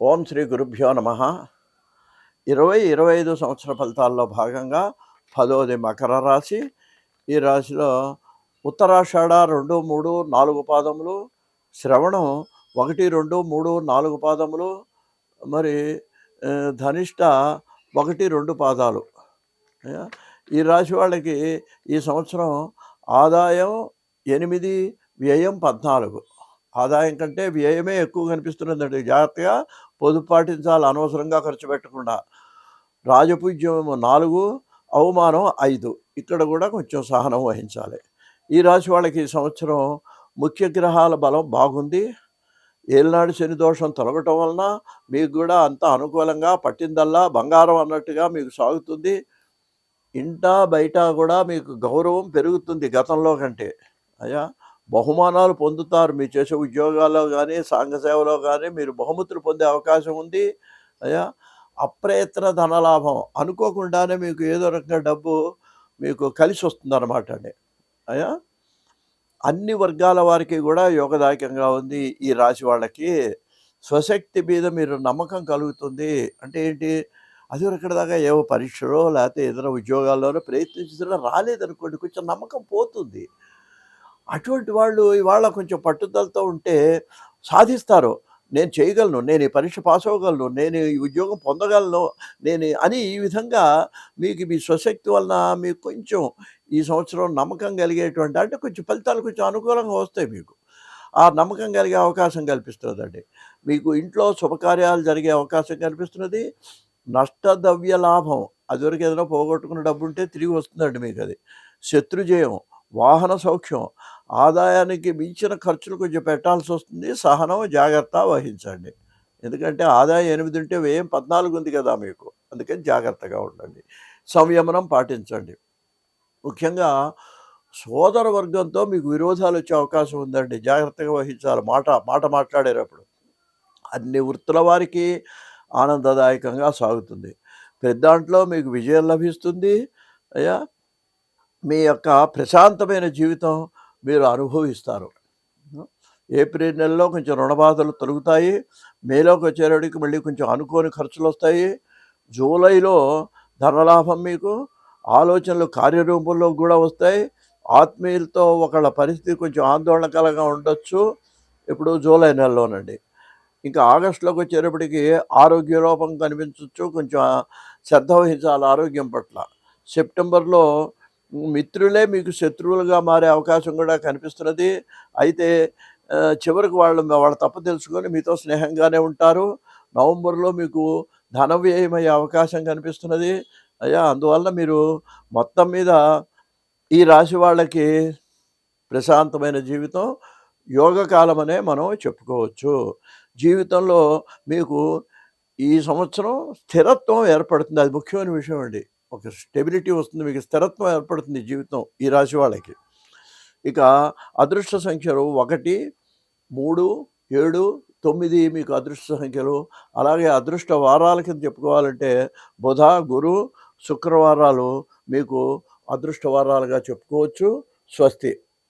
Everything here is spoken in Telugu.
ఓం శ్రీ గురుభ్యో నమ. ఇరవై ఇరవై ఐదు సంవత్సర ఫలితాల్లో భాగంగా పదోది మకర రాశి. ఈ రాశిలో ఉత్తరాషాఢ రెండు మూడు నాలుగు పాదములు శ్రవణం ఒకటి రెండు మూడు నాలుగు పాదములు మరి ధనిష్ట ఒకటి రెండు పాదాలు. ఈ రాశి వాళ్ళకి ఈ సంవత్సరం ఆదాయం ఎనిమిది వ్యయం పద్నాలుగు. ఆదాయం కంటే వ్యయమే ఎక్కువ కనిపిస్తున్నదండి. జాగ్రత్తగా పొదుపు పాటించాలి అనవసరంగా ఖర్చు పెట్టకుండా. రాజపూజ్యం నాలుగు అవమానం ఐదు. ఇక్కడ కూడా కొంచెం సహనం వహించాలి. ఈ రాశి వాళ్ళకి ఈ సంవత్సరం ముఖ్య గ్రహాల బలం బాగుంది. ఏలినాడు శని దోషం తొలగటం వలన మీకు కూడా అంత అనుకూలంగా పట్టిందల్లా బంగారం అన్నట్టుగా మీకు సాగుతుంది. ఇంట బయట కూడా మీకు గౌరవం పెరుగుతుంది గతంలో కంటే. అయ్యా? బహుమానాలు పొందుతారు. మీరు చేసే ఉద్యోగాల్లో కానీ సాంఘ సేవలో కానీ మీరు బహుమతులు పొందే అవకాశం ఉంది. అయ్యా అప్రయత్న ధనలాభం అనుకోకుండానే మీకు ఏదో రకంగా డబ్బు మీకు కలిసి వస్తుంది అనమాట అండి. అయ్యా అన్ని వర్గాల వారికి కూడా యోగదాయకంగా ఉంది ఈ రాశి వాళ్ళకి. స్వశక్తి మీద మీరు నమ్మకం కలుగుతుంది. అంటే ఏంటి? అది వరకు దాకా ఏవో పరీక్షలో లేకపోతే ఏదైనా ఉద్యోగాల్లోనో ప్రయత్నించిన రాలేదనుకోండి. కొంచెం నమ్మకం పోతుంది. అటువంటి వాళ్ళు ఇవాళ కొంచెం పట్టుదలతో ఉంటే సాధిస్తారు. నేను చేయగలను నేను ఈ పరీక్ష పాస్ అవ్వగలను నేను ఈ ఉద్యోగం పొందగలను నేను అని ఈ విధంగా మీకు మీ స్వశక్తి వలన మీకు కొంచెం ఈ సంవత్సరం నమ్మకం కలిగేటువంటి అంటే కొంచెం ఫలితాలు కొంచెం అనుకూలంగా వస్తాయి మీకు. ఆ నమ్మకం కలిగే అవకాశం కల్పిస్తుందండి మీకు ఇంట్లో శుభకార్యాలు జరిగే అవకాశం కల్పిస్తున్నది. నష్టద్రవ్య లాభం. అదివరకు ఏదైనా పోగొట్టుకున్న డబ్బు ఉంటే తిరిగి వస్తుందండి మీకు అది శత్రుజయం. వాహన సౌఖ్యం ఆదాయానికి మించిన ఖర్చులు కొంచెం పెట్టాల్సి వస్తుంది. సహనం జాగ్రత్త వహించండి. ఎందుకంటే ఆదాయం ఎనిమిది ఉంటే వ్యయం పద్నాలుగు ఉంది కదా మీకు. అందుకని జాగ్రత్తగా ఉండండి. సంయమనం పాటించండి. ముఖ్యంగా సోదర వర్గంతో మీకు విరోధాలు వచ్చే అవకాశం ఉందండి. జాగ్రత్తగా వహించాలి. మాట మాట మాట్లాడేటప్పుడు. అన్ని వృత్తుల వారికి ఆనందదాయకంగా సాగుతుంది. పెద్దాంట్లో మీకు విజయం లభిస్తుంది. అయ్యా? మీ యొక్క ప్రశాంతమైన జీవితం మీరు అనుభవిస్తారు. ఏప్రిల్ నెలలో కొంచెం రుణబాధలు తొలుగుతాయి. మేలోకి వచ్చేటప్పటికి మళ్ళీ కొంచెం అనుకోని ఖర్చులు వస్తాయి. జూలైలో ధనలాభం మీకు ఆలోచనలు కార్యరూపంలో కూడా వస్తాయి. ఆత్మీయులతో ఒకళ్ళ పరిస్థితి కొంచెం ఆందోళనకరంగా ఉండొచ్చు. ఇప్పుడు జూలై నెలలోనండి. ఇంకా ఆగస్టులోకి వచ్చేటప్పటికి ఆరోగ్య లోపం కనిపించవచ్చు కొంచెం శ్రద్ధ వహించాలి ఆరోగ్యం పట్ల. సెప్టెంబర్లో మిత్రులే మీకు శత్రువులుగా మారే అవకాశం కూడా కనిపిస్తున్నది. అయితే చివరికి వాళ్ళు వాళ్ళ తప్పు తెలుసుకొని మీతో స్నేహంగానే ఉంటారు. నవంబర్లో మీకు ధన వ్యయమయ్యే అవకాశం కనిపిస్తున్నది. అయ్యా అందువల్ల మీరు మొత్తం మీద ఈ రాశి వాళ్ళకి ప్రశాంతమైన జీవితం యోగకాలం అనే మనం చెప్పుకోవచ్చు. జీవితంలో మీకు ఈ సంవత్సరం స్థిరత్వం ఏర్పడుతుంది. అది ముఖ్యమైన విషయం అండి. ఒక స్టెబిలిటీ వస్తుంది మీకు స్థిరత్వం ఏర్పడుతుంది జీవితం ఈ రాశి వాళ్ళకి. ఇక అదృష్ట సంఖ్యలు ఒకటి మూడు ఏడు తొమ్మిది మీకు అదృష్ట సంఖ్యలు. అలాగే అదృష్ట వారాల కింద చెప్పుకోవాలంటే బుధ గురు శుక్రవారాలు మీకు అదృష్ట వారాలుగా చెప్పుకోవచ్చు. స్వస్తి.